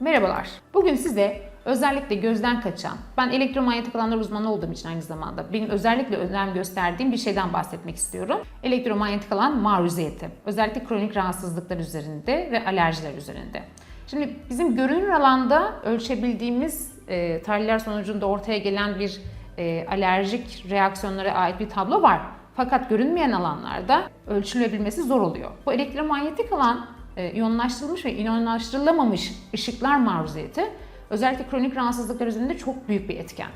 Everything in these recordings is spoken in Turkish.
Merhabalar. Bugün size özellikle gözden kaçan, ben elektromanyetik alanlar uzmanı olduğum için aynı zamanda benim özellikle önem gösterdiğim bir şeyden bahsetmek istiyorum. Elektromanyetik alan maruziyeti. Özellikle kronik rahatsızlıklar üzerinde ve alerjiler üzerinde. Şimdi bizim görünür alanda ölçebildiğimiz e, tahliller sonucunda ortaya gelen bir e, alerjik reaksiyonlara ait bir tablo var. Fakat görünmeyen alanlarda ölçülebilmesi zor oluyor. Bu elektromanyetik alan iyonlaştırılmış ve iyonlaştırılamamış ışıklar maruziyeti özellikle kronik rahatsızlıklar üzerinde çok büyük bir etken.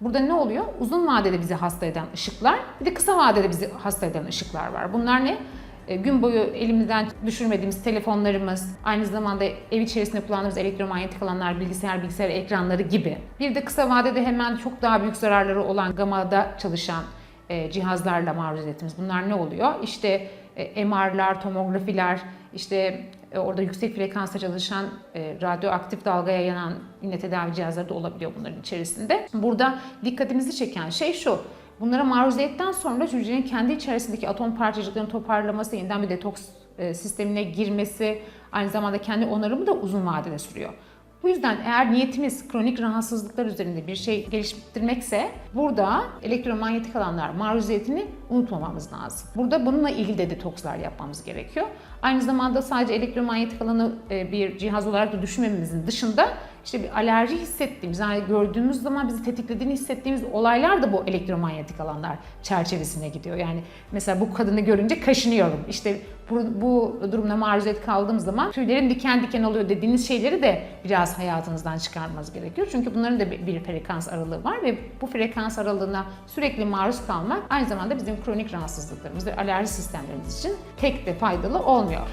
Burada ne oluyor? Uzun vadede bizi hasta eden ışıklar, bir de kısa vadede bizi hasta eden ışıklar var. Bunlar ne? E, Gün boyu elimizden düşürmediğimiz telefonlarımız, aynı zamanda ev içerisinde kullandığımız elektromanyetik alanlar, bilgisayar, bilgisayar ekranları gibi. Bir de kısa vadede hemen çok daha büyük zararları olan gamada çalışan e, cihazlarla maruziyetimiz. Bunlar ne oluyor? İşte e, MR'lar, tomografiler, işte e, orada yüksek frekansta çalışan e, radyoaktif dalgaya yanan yine tedavi cihazları da olabiliyor bunların içerisinde. Burada dikkatimizi çeken şey şu. Bunlara maruziyetten sonra hücrenin kendi içerisindeki atom parçacıklarını toparlaması, yeniden bir detoks e, sistemine girmesi, aynı zamanda kendi onarımı da uzun vadede sürüyor. Bu yüzden eğer niyetimiz kronik rahatsızlıklar üzerinde bir şey geliştirmekse burada elektromanyetik alanlar maruziyetini unutmamamız lazım. Burada bununla ilgili de detokslar yapmamız gerekiyor. Aynı zamanda sadece elektromanyetik alanı e, bir cihaz olarak da düşünmememizin dışında işte bir alerji hissettiğimiz, yani gördüğümüz zaman bizi tetiklediğini hissettiğimiz olaylar da bu elektromanyetik alanlar çerçevesine gidiyor. Yani mesela bu kadını görünce kaşınıyorum. İşte bu, bu durumda maruziyet kaldığım zaman tüylerim diken diken oluyor dediğiniz şeyleri de biraz hayatınızdan çıkarmanız gerekiyor. Çünkü bunların da bir, frekans aralığı var ve bu frekans aralığına sürekli maruz kalmak aynı zamanda bizim kronik rahatsızlıklarımız ve alerji sistemlerimiz için pek de faydalı olmuyor.